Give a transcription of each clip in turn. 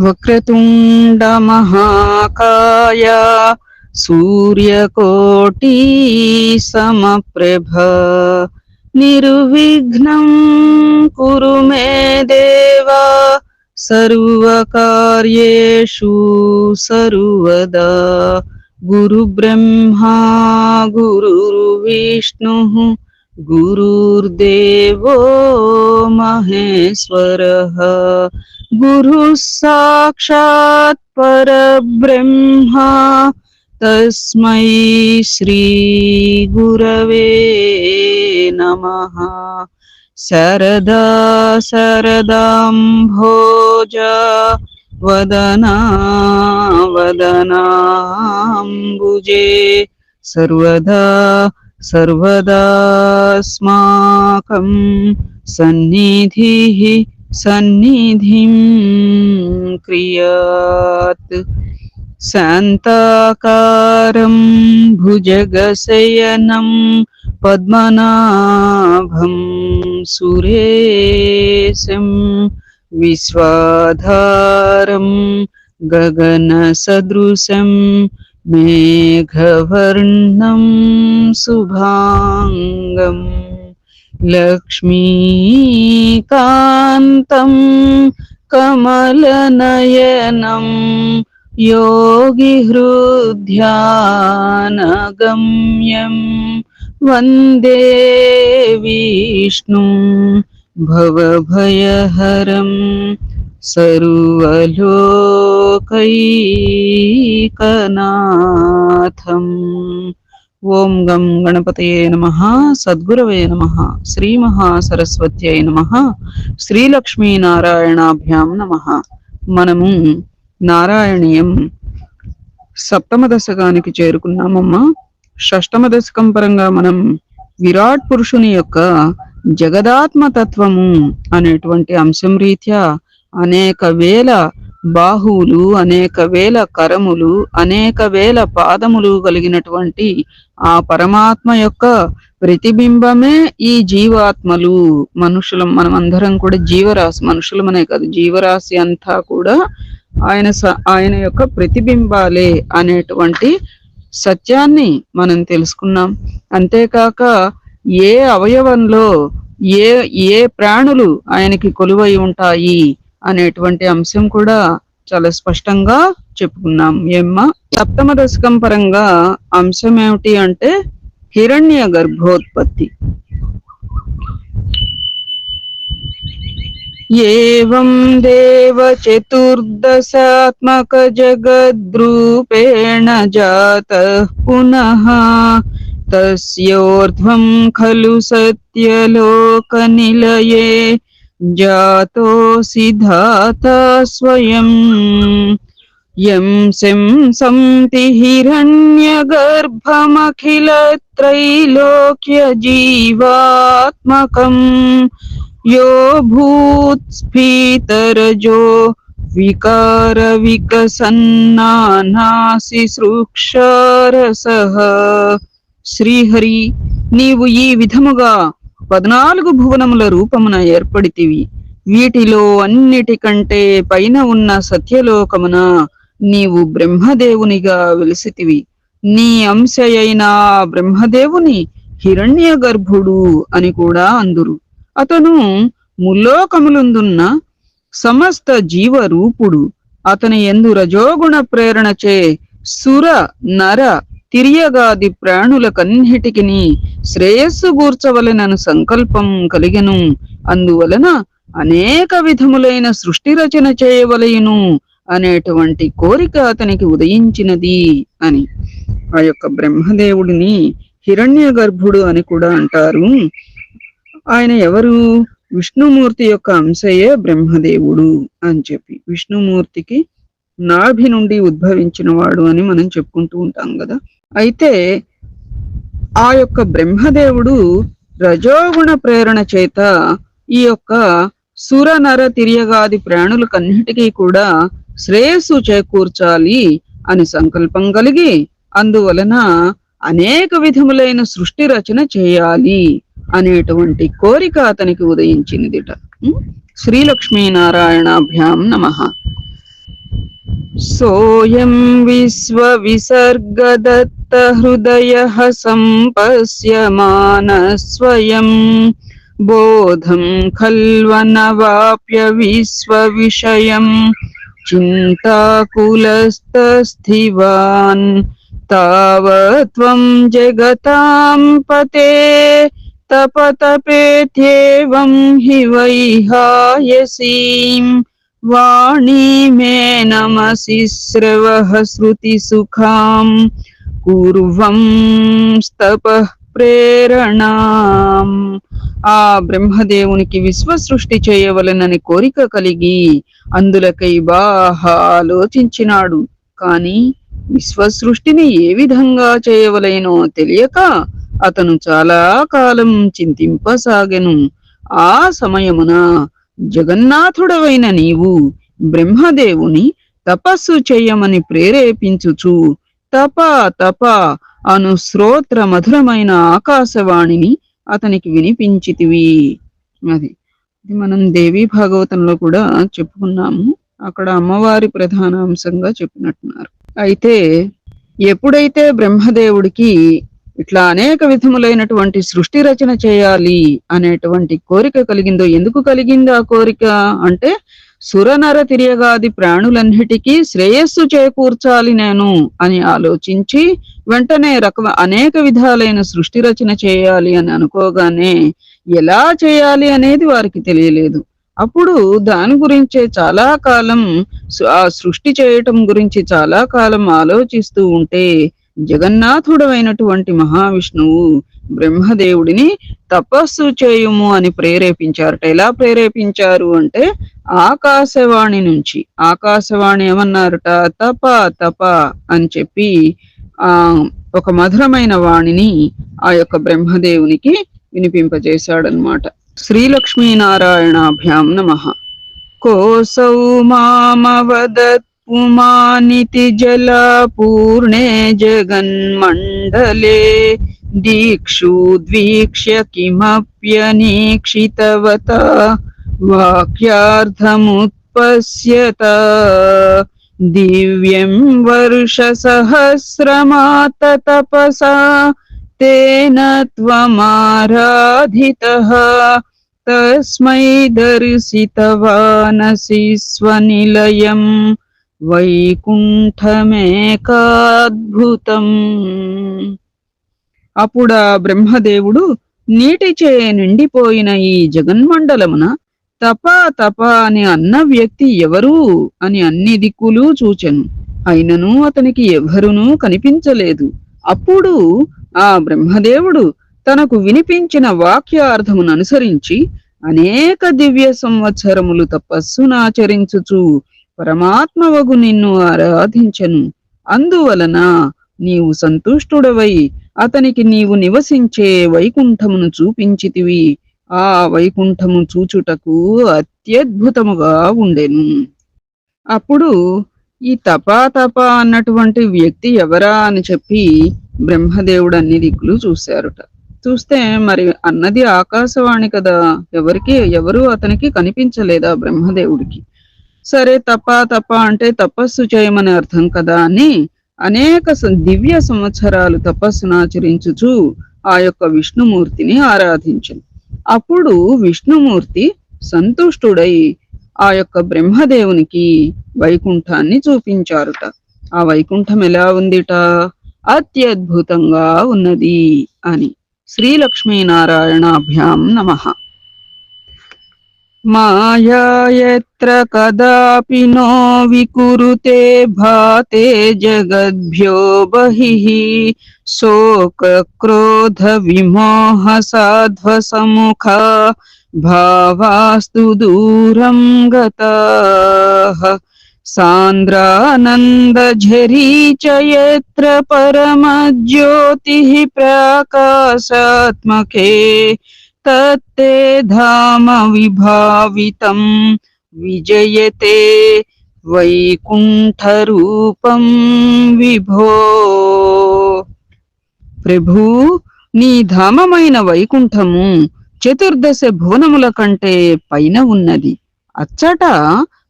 वक्रतुण्डमहाकाय सूर्यकोटि समप्रभ निर्विघ्नं कुरु मे देव सर्वकार्येषु सर्वदा। गुरुब्रह्मा गुरुर्विष्णुः गुरुर्देवो महेश्वरः। गुरुः साक्षात् परब्रह्मा। तस्मै श्रीगुरवे नमः। शरदा शरदाम्भोज वदना वदनाम्बुजे। सर्वदा सर्वदास्माकं सन्निधिः सन्निधिं क्रियात् शान्ताकारं भुजगशयनं पद्मनाभं सुरेशं विश्वाधारं गगनसदृशं मेघवर्णं शुभाङ्गम् लक्ष्मीकान्तं कमलनयनं योगिहृद्यानगम्यं वंदे विष्णुं भवभयहरं सर्वलोकैकनाथम् ఓం గం గణపతయే నమ సద్గురవే నమ శ్రీ మహాసరస్వత్యై నమ శ్రీలక్ష్మీనారాయణాభ్యాం నమ మనము నారాయణీయం సప్తమ దశకానికి చేరుకున్నామమ్మా షష్టమ దశకం పరంగా మనం విరాట్ పురుషుని యొక్క జగదాత్మ తత్వము అనేటువంటి అంశం రీత్యా అనేక వేల బాహువులు అనేక వేల కరములు అనేక వేల పాదములు కలిగినటువంటి ఆ పరమాత్మ యొక్క ప్రతిబింబమే ఈ జీవాత్మలు. మనుషులం మనం అందరం కూడా జీవరాశి మనుషులమనే కాదు జీవరాశి అంతా కూడా ఆయన స- ఆయన యొక్క ప్రతిబింబాలే అనేటువంటి సత్యాన్ని మనం తెలుసుకున్నాం. అంతేకాక ఏ అవయవంలో ఏ ఏ ప్రాణులు ఆయనకి కొలువై ఉంటాయి? అనేటువంటి అంశం కూడా చాలా స్పష్టంగా చెప్పుకున్నాం. ఏమ్మా? సప్తమ దశకం పరంగా అంశం ఏమిటి అంటే హిరణ్య గర్భోత్పత్తి. ఏవం దేవ చతుర్దశాత్మక జగద్రూపేణ జాత పునః తస్యోర్ధ్వం ఖలు సత్యలోక నిలయే ధాతా స్వయం యం శంసంతి హిరణ్యగర్భమఖిల త్రైలోక్య జీవాత్మకం यो भूत्स्फीतरजो వికార వికసన్నానాసి సృక్షారసః శ్రీహరి నీవు ఈ విధముగా పద్నాలుగు భువనముల రూపమున ఏర్పడితివి. వీటిలో అన్నిటికంటే పైన ఉన్న సత్యలోకమున నీవు బ్రహ్మదేవునిగా వెలిసితివి. నీ అంశయైన బ్రహ్మదేవుని హిరణ్య గర్భుడు అని కూడా అందురు. అతను ముల్లోకములందున్న సమస్త జీవ రూపుడు అతని ఎందు రజోగుణ ప్రేరణచే సుర నర తిరియగాది ప్రాణులకన్నిటికి శ్రేయస్సు గూర్చవలనను సంకల్పం కలిగెను. అందువలన అనేక విధములైన సృష్టి రచన చేయవలయును అనేటువంటి కోరిక అతనికి ఉదయించినది అని. ఆ యొక్క బ్రహ్మదేవుడిని హిరణ్య గర్భుడు అని కూడా అంటారు. ఆయన ఎవరు? విష్ణుమూర్తి యొక్క అంశయే బ్రహ్మదేవుడు అని చెప్పి. విష్ణుమూర్తికి నాభి నుండి ఉద్భవించిన వాడు అని మనం చెప్పుకుంటూ ఉంటాం కదా. అయితే ఆ యొక్క బ్రహ్మదేవుడు రజోగుణ ప్రేరణ చేత ఈ యొక్క సుర నర తిరియగాది ప్రాణులకన్నిటికీ కూడా శ్రేయస్సు చేకూర్చాలి అని సంకల్పం కలిగి అందువలన అనేక విధములైన సృష్టి రచన చేయాలి అనేటువంటి కోరిక అతనికి ఉదయించినదిట. శ్రీలక్ష్మీనారాయణాభ్యాం నమ. सोऽयं विश्वविसर्गदत्तहृदयः सम्पश्यमानः स्वयं बोधं खल्वनवाप्य विश्वविषयं चिन्ताकुलस्तस्थिवान् तावत्त्वं जगतां पते तपतपेत्येवं हि वैहायसीम् वाणी मे नमसि स्रवः श्रुतिसुखां कुर्वं స్తపః ప్రేరణాం ఆ బ్రహ్మదేవునికి విశ్వ సృష్టి చేయవలనని కోరిక కలిగి అందులకై బాగా ఆలోచించినాడు కాని విశ్వ సృష్టిని ఏ విధంగా చేయవలెనో తెలియక అతను చాలా కాలం చింతింపసాగెను ఆ సమయమున జగన్నాథుడవైన నీవు బ్రహ్మదేవుని తపస్సు చేయమని ప్రేరేపించుచు తప తప అను శ్రోత్ర మధురమైన ఆకాశవాణిని అతనికి వినిపించితివి. అది ఇది మనం దేవి భాగవతంలో కూడా చెప్పుకున్నాము. అక్కడ అమ్మవారి ప్రధాన అంశంగా చెప్పినట్టున్నారు. అయితే ఎప్పుడైతే బ్రహ్మదేవుడికి ఇట్లా అనేక విధములైనటువంటి సృష్టి రచన చేయాలి అనేటువంటి కోరిక కలిగిందో ఎందుకు కలిగింది ఆ కోరిక అంటే సురనర తిరియగాది ప్రాణులన్నిటికీ శ్రేయస్సు చేకూర్చాలి నేను అని ఆలోచించి వెంటనే రకం అనేక విధాలైన సృష్టి రచన చేయాలి అని అనుకోగానే ఎలా చేయాలి అనేది వారికి తెలియలేదు. అప్పుడు దాని గురించే చాలా కాలం ఆ సృష్టి చేయటం గురించి చాలా కాలం ఆలోచిస్తూ ఉంటే జగన్నాథుడమైనటువంటి మహావిష్ణువు బ్రహ్మదేవుడిని తపస్సు చేయుము అని ప్రేరేపించారట. ఎలా ప్రేరేపించారు అంటే ఆకాశవాణి నుంచి. ఆకాశవాణి ఏమన్నారట? తప తప అని చెప్పి ఆ ఒక మధురమైన వాణిని ఆ యొక్క బ్రహ్మదేవునికి వినిపింపజేశాడనమాట శ్రీలక్ష్మీనారాయణాభ్యాం నమ. కోసౌ మామవదత్ उमानिति जलपूर्णे जगन्मण्डले। दीक्षुद्वीक्ष्य किमप्यनीक्षितवता। वाक्यार्थमुत्पश्यत। दिव्यं वर्षसहस्रमात तपसा। तेन त्वमाराधितः। तस्मै दर्शितवानसि स्वनिलयम्। వైకుంఠమేకాద్భుతం. అప్పుడా బ్రహ్మదేవుడు నీటిచే నిండిపోయిన ఈ జగన్మండలమున తప తప అని అన్న వ్యక్తి ఎవరు అని అన్ని దిక్కులు చూచెను. అయినను అతనికి ఎవరునూ కనిపించలేదు. అప్పుడు ఆ బ్రహ్మదేవుడు తనకు వినిపించిన వాక్యార్థమును అనుసరించి అనేక దివ్య సంవత్సరములు తపస్సునాచరించుచు పరమాత్మవగు నిన్ను ఆరాధించెను. అందువలన నీవు సంతుష్టుడవై అతనికి నీవు నివసించే వైకుంఠమును చూపించితివి. ఆ వైకుంఠము చూచుటకు అత్యద్భుతముగా ఉండెను. అప్పుడు ఈ తపా తప అన్నటువంటి వ్యక్తి ఎవరా అని చెప్పి బ్రహ్మదేవుడు అన్ని దిక్కులు చూశారుట. చూస్తే మరి అన్నది ఆకాశవాణి కదా ఎవరికి ఎవరు అతనికి కనిపించలేదా బ్రహ్మదేవుడికి? సరే తప తప అంటే తపస్సు చేయమని అర్థం కదా అని అనేక దివ్య సంవత్సరాలు తపస్సును ఆచరించుచు ఆ యొక్క విష్ణుమూర్తిని ఆరాధించను. అప్పుడు విష్ణుమూర్తి సంతుష్టుడై ఆ యొక్క బ్రహ్మదేవునికి వైకుంఠాన్ని చూపించారుట. ఆ వైకుంఠం ఎలా ఉందిట? అత్యద్భుతంగా ఉన్నది అని. శ్రీలక్ష్మీనారాయణాభ్యాం నమః. माया यत्र कदापि नो विकुरुते भाते जगद्भ्यो बहिः शोकक्रोधविमोहसाध्वसमुखा भावास्तु दूरं गताः। सान्द्रानन्दझरी च यत्र परमज्योतिः प्राकाशात्मके తత్తే ధామ విభావితం విజయతే వైకుంఠరూపం విభో ప్రభూ నీ ధామమైన వైకుంఠము చతుర్దశ భువనముల కంటే పైన ఉన్నది. అచ్చట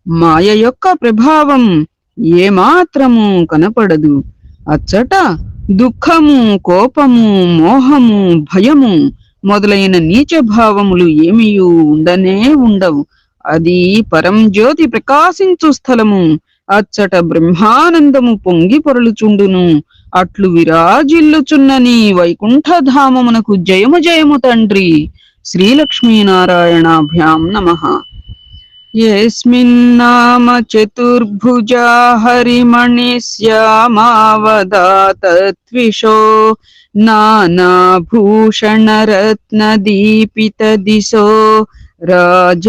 మాయ యొక్క ప్రభావం ఏమాత్రము కనపడదు. అచ్చట దుఃఖము కోపము మోహము భయము మొదలైన నీచ భావములు ఏమియూ ఉండనే ఉండవు. అది పరంజ్యోతి ప్రకాశించు స్థలము. అచ్చట బ్రహ్మానందము పొంగి పొరలుచుండును. అట్లు విరాజిల్లుచున్నని వైకుంఠధామమునకు జయము జయము తండ్రి. శ్రీలక్ష్మీనారాయణాభ్యాం నమః. यस्मिन्नाम चतुर्भुजा हरिमणिश्यामावदातत्विषो नानाभूषणरत्नदीपितदिशो राजद्विमानालयाः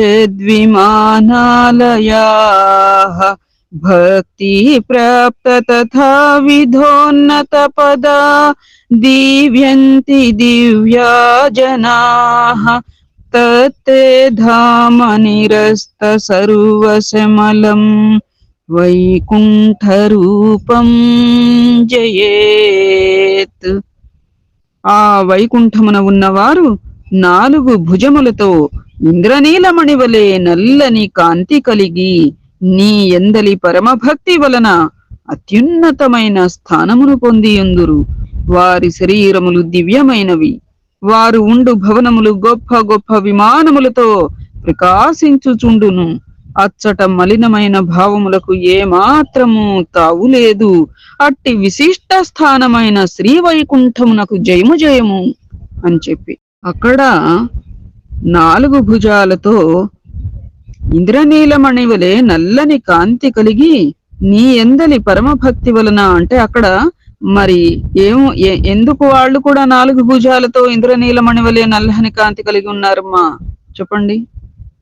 भक्तिप्राप्त तथा विधोन्नत पदा दीव्यन्ति दिव्या जनाः దీవ్యంతి దివ్యా ధామ నిరస్త సర్వశమలం వైకుంఠరూపం జయేత్ ఆ వైకుంఠమున ఉన్నవారు నాలుగు భుజములతో ఇంద్రనీలమణి వలె నల్లని కాంతి కలిగి నీ ఎందలి పరమభక్తి వలన అత్యున్నతమైన స్థానమును పొందియుందురు. వారి శరీరములు దివ్యమైనవి. వారు ఉండు భవనములు గొప్ప గొప్ప విమానములతో ప్రకాశించుచుండును. అచ్చట మలినమైన భావములకు ఏమాత్రము తావు లేదు. అట్టి విశిష్ట స్థానమైన శ్రీ వైకుంఠమునకు జయము జయము అని చెప్పి. అక్కడ నాలుగు భుజాలతో ఇంద్రనీలమణి వలె నల్లని కాంతి కలిగి నీ ఎందలి పరమభక్తి వలన అంటే అక్కడ మరి ఏమో ఎందుకు వాళ్ళు కూడా నాలుగు భుజాలతో ఇంద్రనీలమణి వలె నల్లని కాంతి కలిగి ఉన్నారమ్మా? చెప్పండి.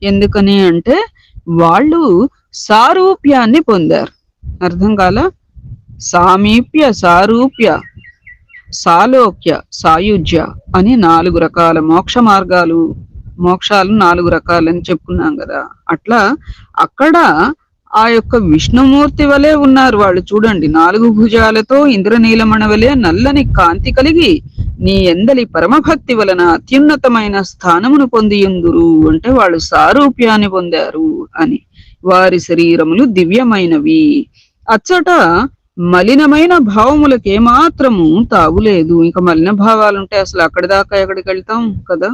ఎందుకని అంటే వాళ్ళు సారూప్యాన్ని పొందారు. అర్థం కాల? సామీప్య సారూప్య సాలోక్య సాయుజ్య అని నాలుగు రకాల మోక్ష మార్గాలు మోక్షాలు నాలుగు రకాలని చెప్పుకున్నాం కదా. అట్లా అక్కడ ఆ యొక్క విష్ణుమూర్తి వలె ఉన్నారు వాళ్ళు. చూడండి నాలుగు భుజాలతో ఇంద్రనీలమణ వలె నల్లని కాంతి కలిగి నీ ఎందలి పరమభక్తి వలన అత్యున్నతమైన స్థానమును పొందియుందురు అంటే వాళ్ళు సారూప్యాన్ని పొందారు అని. వారి శరీరములు దివ్యమైనవి. అచ్చట మలినమైన భావములకు ఏమాత్రము తాగులేదు. ఇంకా మలిన భావాలుంటే అసలు అక్కడి దాకా ఎక్కడికి వెళ్తాం కదా?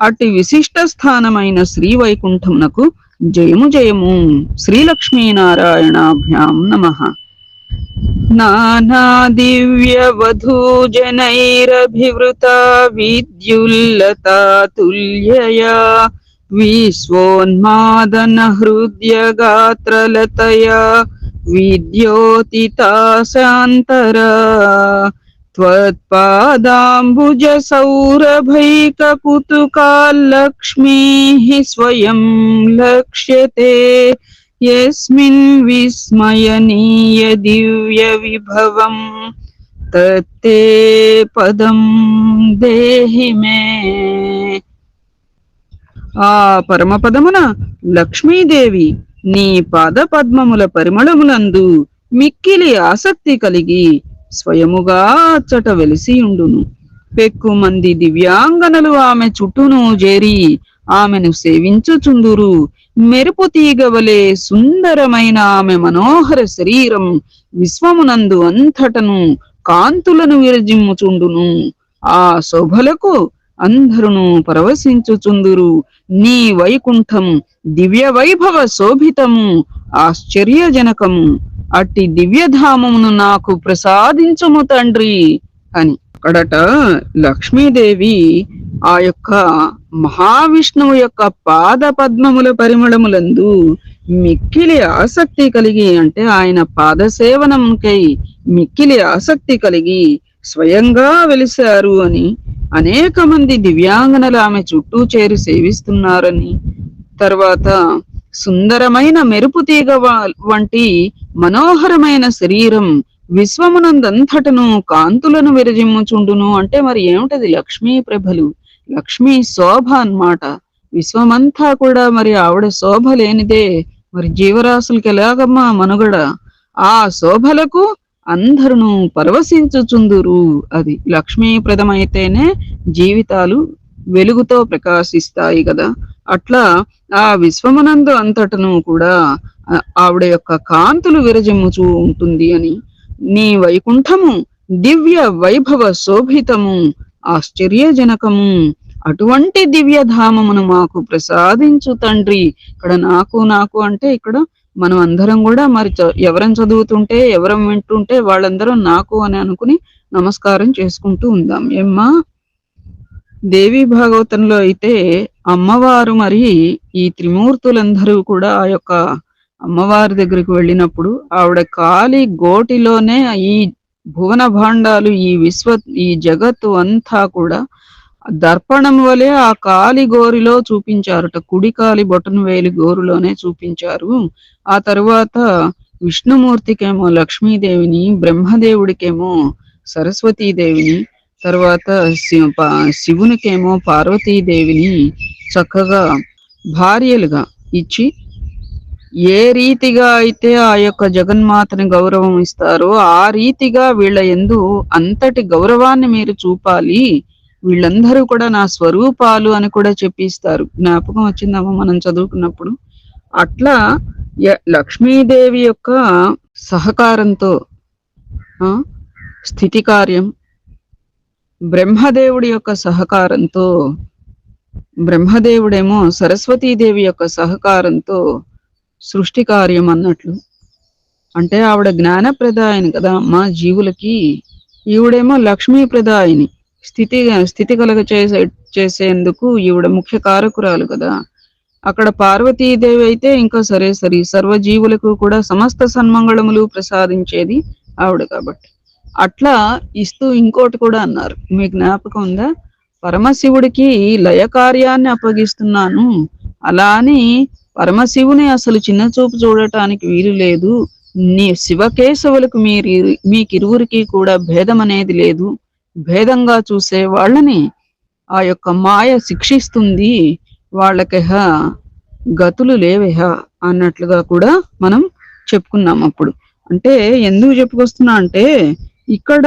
అట్టి విశిష్ట స్థానమైన శ్రీ వైకుంఠమునకు జయము జయము శ్రీలక్ష్మీనారాయణాభ్యాం నమ నానా దివ్య వధూజనైరభివృత విద్యుల్లతా తుల్యయా విశ్వోన్మాదన హృదయ గాత్రలతయా విద్యోతితా శాంతరా त्वत्पादाम्बुज सौरभैककुतुकाल्लक्ष्मीः स्वयं लक्ष्यते यस्मिन् विस्मयनीय दिव्यविभवम् तत्ते పదం దేహి మే ఆ పరమపదమున లక్ష్మీదేవి నీ పాద పద్మముల పరిమళములందు మిక్కిలి ఆసక్తి కలిగి స్వయముగా అచ్చట వెలిసియుండును పెక్కు మంది దివ్యాంగనలు ఆమె చుట్టూను చేరి ఆమెను సేవించుచుందురు. మెరుపు తీగవలే సుందరమైన ఆమె మనోహర శరీరం విశ్వమునందు అంతటను కాంతులను విరజిమ్ముచుండును. ఆ శోభలకు అందరును పరవశించుచుందురు. నీ వైకుంఠం దివ్య వైభవ శోభితము ఆశ్చర్యజనకము. అట్టి దివ్యధామమును నాకు ప్రసాదించుము తండ్రి అని. అక్కడట లక్ష్మీదేవి ఆ యొక్క మహావిష్ణువు యొక్క పాద పద్మముల పరిమళములందు మిక్కిలి ఆసక్తి కలిగి అంటే ఆయన పాద సేవనంకై మిక్కిలి ఆసక్తి కలిగి స్వయంగా వెలిశారు అని అనేక మంది దివ్యాంగనలు ఆమె చుట్టూ చేరి సేవిస్తున్నారని. తర్వాత సుందరమైన మెరుపు తీగ వంటి మనోహరమైన శరీరం విశ్వమునందంతటను కాంతులను విరజిమ్ముచుండును అంటే మరి ఏమిటది లక్ష్మీ ప్రభలు? లక్ష్మీ శోభ అన్నమాట విశ్వమంతా కూడా మరి ఆవిడ శోభ లేనిదే మరి జీవరాశులకి ఎలాగమ్మా మనుగడ? ఆ శోభలకు అందరును పరవశించుచుందురు అది. లక్ష్మీప్రదమైతేనే జీవితాలు వెలుగుతో ప్రకాశిస్తాయి కదా. అట్లా ఆ విశ్వమనందు అంతటను కూడా ఆవిడ యొక్క కాంతులు విరజిమ్ముచూ ఉంటుంది అని. నీ వైకుంఠము దివ్య వైభవ శోభితము ఆశ్చర్యజనకము. అటువంటి దివ్యధామమును మాకు ప్రసాదించు తండ్రి. ఇక్కడ నాకు నాకు అంటే ఇక్కడ మనం అందరం కూడా మరి ఎవరం చదువుతుంటే ఎవరం వింటుంటే వాళ్ళందరం నాకు అని అనుకుని నమస్కారం చేసుకుంటూ ఉందాం. ఏమ్మా? దేవి భాగవతంలో అయితే అమ్మవారు మరి ఈ త్రిమూర్తులందరూ కూడా ఆ యొక్క అమ్మవారి దగ్గరికి వెళ్ళినప్పుడు ఆవిడ కాలి గోటిలోనే ఈ భువన భాండాలు ఈ విశ్వ ఈ జగత్తు అంతా కూడా దర్పణం వలె ఆ కాలి గోరిలో చూపించారుట. కుడి కాలి బొటను వేలి గోరులోనే చూపించారు. ఆ తరువాత విష్ణుమూర్తికేమో లక్ష్మీదేవిని బ్రహ్మదేవుడికేమో సరస్వతీదేవిని తర్వాత పా- శివునికేమో పార్వతీదేవిని చక్కగా భార్యలుగా ఇచ్చి ఏ రీతిగా అయితే ఆ యొక్క జగన్మాతని గౌరవం ఇస్తారో ఆ రీతిగా వీళ్ళ ఎందు అంతటి గౌరవాన్ని మీరు చూపాలి. వీళ్ళందరూ కూడా నా స్వరూపాలు అని కూడా చెప్పిస్తారు. జ్ఞాపకం వచ్చిందమ్మా మనం చదువుకున్నప్పుడు. అట్లా య- లక్ష్మీదేవి యొక్క సహకారంతో ఆ, స్థితి కార్యం బ్రహ్మదేవుడి యొక్క సహకారంతో బ్రహ్మదేవుడేమో సరస్వతీదేవి యొక్క సహకారంతో సృష్టి కార్యం అన్నట్లు. అంటే ఆవిడ జ్ఞానప్రదాయని కదా మా జీవులకి ఈవిడేమో లక్ష్మీప్రద ప్రదాయిని స్థితి స్థితి కలగ చేసే చేసేందుకు ఈవిడ ముఖ్య కారకురాలు కదా. అక్కడ పార్వతీదేవి అయితే ఇంకా సరే సరి సర్వజీవులకు కూడా సమస్త సన్మంగళములు ప్రసాదించేది ఆవిడ కాబట్టి. అట్లా ఇస్తూ ఇంకోటి కూడా అన్నారు. మీ జ్ఞాపకం ఉందా? పరమశివుడికి లయ కార్యాన్ని అప్పగిస్తున్నాను. అలా అని పరమశివుని అసలు చిన్న చూపు చూడటానికి వీలు లేదు. నీ శివకేశవులకు మీరు మీకిరువురికి కూడా భేదం అనేది లేదు. భేదంగా చూసే వాళ్ళని ఆ యొక్క మాయ శిక్షిస్తుంది. వాళ్ళకిహ గతులు లేవేహ అన్నట్లుగా కూడా మనం చెప్పుకున్నాం అప్పుడు. అంటే ఎందుకు చెప్పుకొస్తున్నా అంటే ఇక్కడ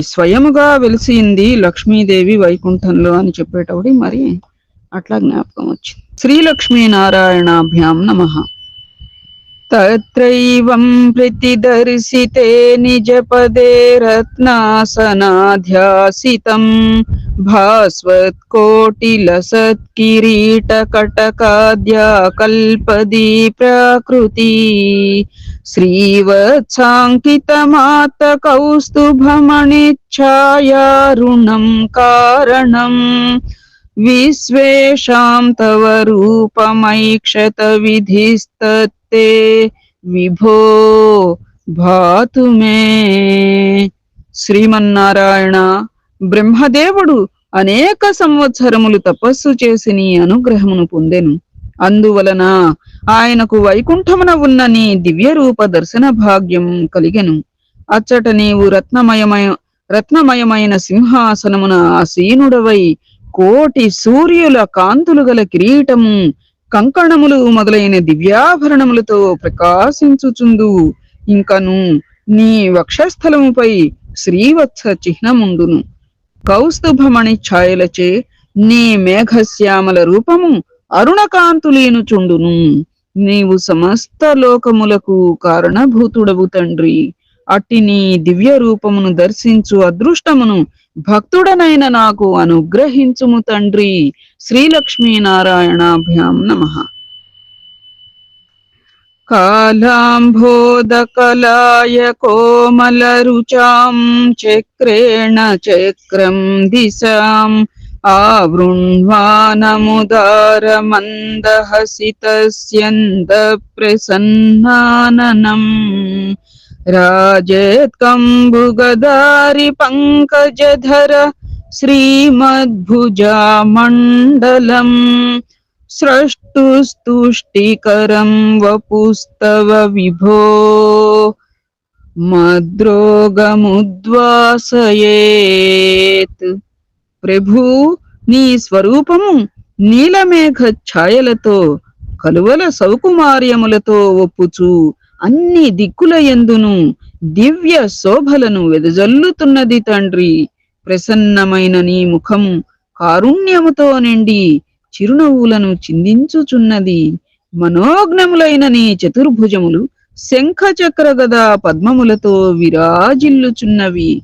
స్వయముగా వెలిసింది లక్ష్మీదేవి వైకుంఠంలో అని చెప్పేటప్పుడు మరి అట్లా జ్ఞాపకం వచ్చింది. శ్రీలక్ష్మీ నారాయణాభ్యాం నమ. तत्रैवं प्रीतिदर्शिते निजपदे रत्नासनाध्यासितं भास्वत्कोटिलसत्किरीटकटकाद्याकल्पदी प्राकृती श्रीवत्साङ्कितमातकौस्तुभमणिच्छायारुणं कारणम् विश्वेषां तव रूपमैक्षतविधिस्तत् ते విభో భాతు మే శ్రీమన్నారాయణ బ్రహ్మదేవుడు అనేక సంవత్సరములు తపస్సు చేసి నీ అనుగ్రహమును పొందెను. అందువలన ఆయనకు వైకుంఠమున ఉన్న నీ దివ్య రూప దర్శన భాగ్యం కలిగెను. అచ్చట నీవు రత్నమయమయ రత్నమయమైన సింహాసనమున ఆసీనుడవై కోటి సూర్యుల కాంతులు గల కిరీటము కంకణములు మొదలైన దివ్యాభరణములతో ప్రకాశించుచుందు ఇంకను నీ వక్షస్థలముపై శ్రీవత్స చిహ్నముండును. కౌస్తుభమణి ఛాయలచే నీ మేఘశ్యామల రూపము అరుణకాంతులేనుచుండును. నీవు సమస్త లోకములకు కారణభూతుడవు తండ్రి. అట్టి నీ దివ్య రూపమును దర్శించు అదృష్టమును భక్తుడనైన నాకు అనుగ్రహించుము తండ్రి. శ్రీలక్ష్మీనారాయణాభ్యాం నమ. కాళాంబోదకలాయ కోమలరుచాం చక్రేణ చక్రం దిశాం. ఆవృణ్వానముదారమందహసితస్యంద ప్రసన్నాననం రాజేత్కంబుగదారి పంకజధర శ్రీమద్భుజామండలం స్రష్టుస్తుష్టికరం వపుస్తవ విభో మద్రోగముద్వాసయేత్. ప్రభు నీ స్వరూపము నీలమేఘ ఛాయలతో కలువల సౌకుమార్యములతో ఒప్పుచు అన్ని దిక్కుల ఎందును దివ్య శోభలను వెదజల్లుతున్నది తండ్రి. ప్రసన్నమైన నీ ముఖము కారుణ్యముతో నిండి చిరునవ్వులను చిందించుచున్నది. మనోజ్ఞములైన నీ చతుర్భుజములు శంఖ చక్ర గద పద్మములతో విరాజిల్లుచున్నవి.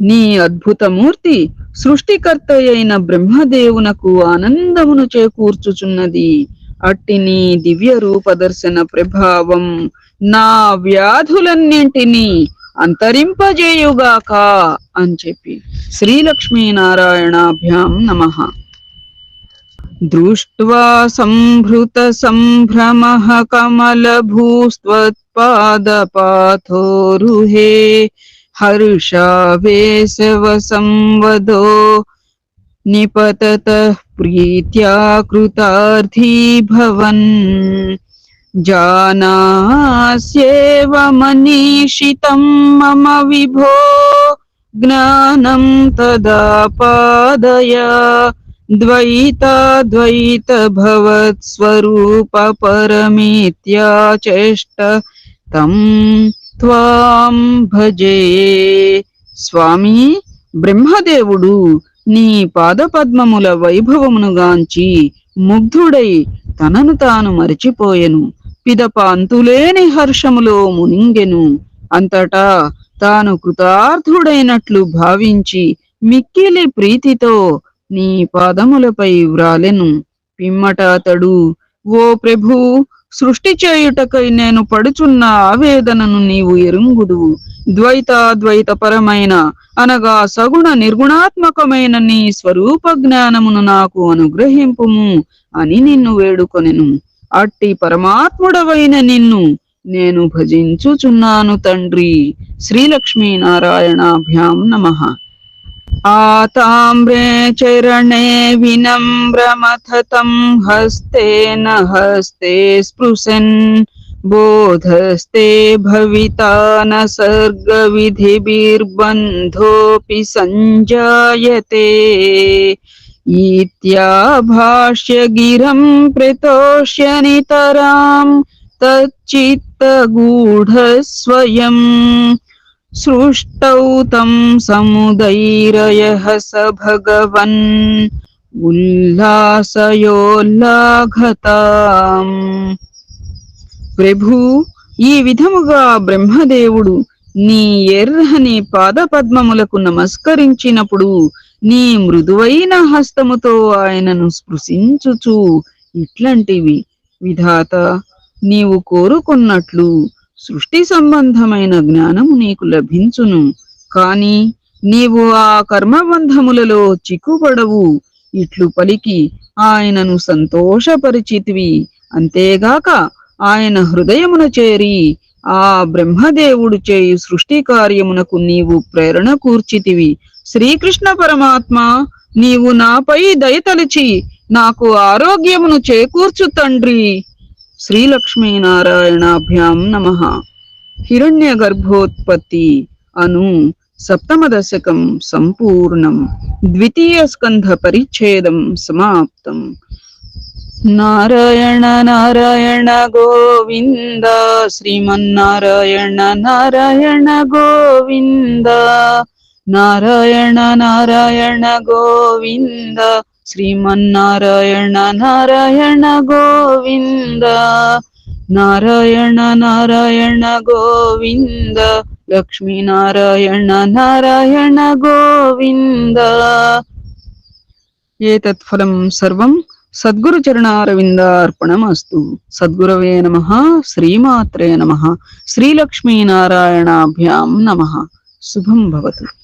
నీ అద్భుతమూర్తి సృష్టికర్త అయిన బ్రహ్మదేవునకు ఆనందమును చేకూర్చుచున్నది. అట్టి నీ దివ్య రూపదర్శన ప్రభావం నా వ్యాధులన్నింటినీ అంతరింపజేయుగాక అని చెప్పి శ్రీలక్ష్మీనారాయణాభ్యాం నమః దృష్ట్వా సంభృత సంభ్రమః కమలభూస్త్వత్పాదపాథోరుహే హర్షావేశవ సంవదో నిపతత ప్రీత్యా కృతార్థీ భవన్ జానాస్యేవమనీషితం మమ విభో జ్ఞానం తదా పాదయ ద్వైతాద్వైత భవత్స్వరూప పరమిత్యాచేష్ట తం త్వాం భజే స్వామి బ్రహ్మదేవుడు నీ పాదపద్మముల వైభవమును గాంచి ముగ్ధుడై తనను తాను మరిచిపోయెను. పిదప అంతులేని హర్షములో మునింగెను. అంతటా తాను కృతార్థుడైనట్లు భావించి మిక్కిలి ప్రీతితో నీ పాదములపై వ్రాలెను. పిమ్మట అతడు ఓ ప్రభు సృష్టి చేయుటకై నేను పడుచున్న ఆవేదనను నీవు ఎరుంగుడు ద్వైతాద్వైత పరమైన అనగా సగుణ నిర్గుణాత్మకమైన నీ స్వరూప జ్ఞానమును నాకు అనుగ్రహింపుము అని నిన్ను వేడుకొనెను. అట్టి పరమాత్ముడవైన నిన్ను నేను భజించుచున్నాను తండ్రి. శ్రీలక్ష్మీనారాయణాభ్యాం నమ. నమః ఆతామ్రే చరణే వినమ్రమథతం హస్తేన హస్తే స్పృశన్. బోధస్తే భవితాన సర్గ సంజాయతే. ఈత్యాభాష్య గిరం ప్రతోష్య నితరాం తచ్చిత్తగూఢస్వయం సృష్టౌ తం సముదైరయః స భగవన్ ఉల్లాసయోల్లాఘతాం ప్రభు ఈ విధముగా బ్రహ్మదేవుడు నీ ఎర్రని పాదపద్మములకు నమస్కరించినప్పుడు నీ మృదువైన హస్తముతో ఆయనను స్పృశించుచు ఇట్లాంటివి. విధాత నీవు కోరుకున్నట్లు సృష్టి సంబంధమైన జ్ఞానము నీకు లభించును. కాని నీవు ఆ కర్మబంధములలో చిక్కుపడవు. ఇట్లు పలికి ఆయనను సంతోషపరిచితివి. అంతేగాక ఆయన హృదయమున చేరి ఆ బ్రహ్మదేవుడు చేయు సృష్టి కార్యమునకు నీవు ప్రేరణ కూర్చితివి. శ్రీకృష్ణ పరమాత్మ నీవు నాపై దయతలిచి నాకు ఆరోగ్యమును చేకూర్చు తండ్రి. శ్రీలక్ష్మీనారాయణాభ్యాం నమ. హిరణ్య గర్భోత్పత్తి అను సప్తమ దశకం సంపూర్ణం. ద్వితీయ స్కంధ పరిచ్ఛేదం సమాప్తం. నారాయణ నారాయణ గోవింద. శ్రీమన్నారాయణ నారాయణ గోవింద. నారాయణ నారాయణ గోవింద. శ్రీమన్నారాయణ నారాయణ గోవింద. నారాయణ నారాయణ గోవింద. లక్ష్మీనారాయణ నారాయణ గోవింద. ఏ తత్ఫలం సర్వం సద్గురు చరణారవిందార్పణమస్తు సద్గురవే నమ శ్రీమాత్రే నమ శ్రీలక్ష్మీనారాయణాభ్యాం నమ. శుభం భవతు.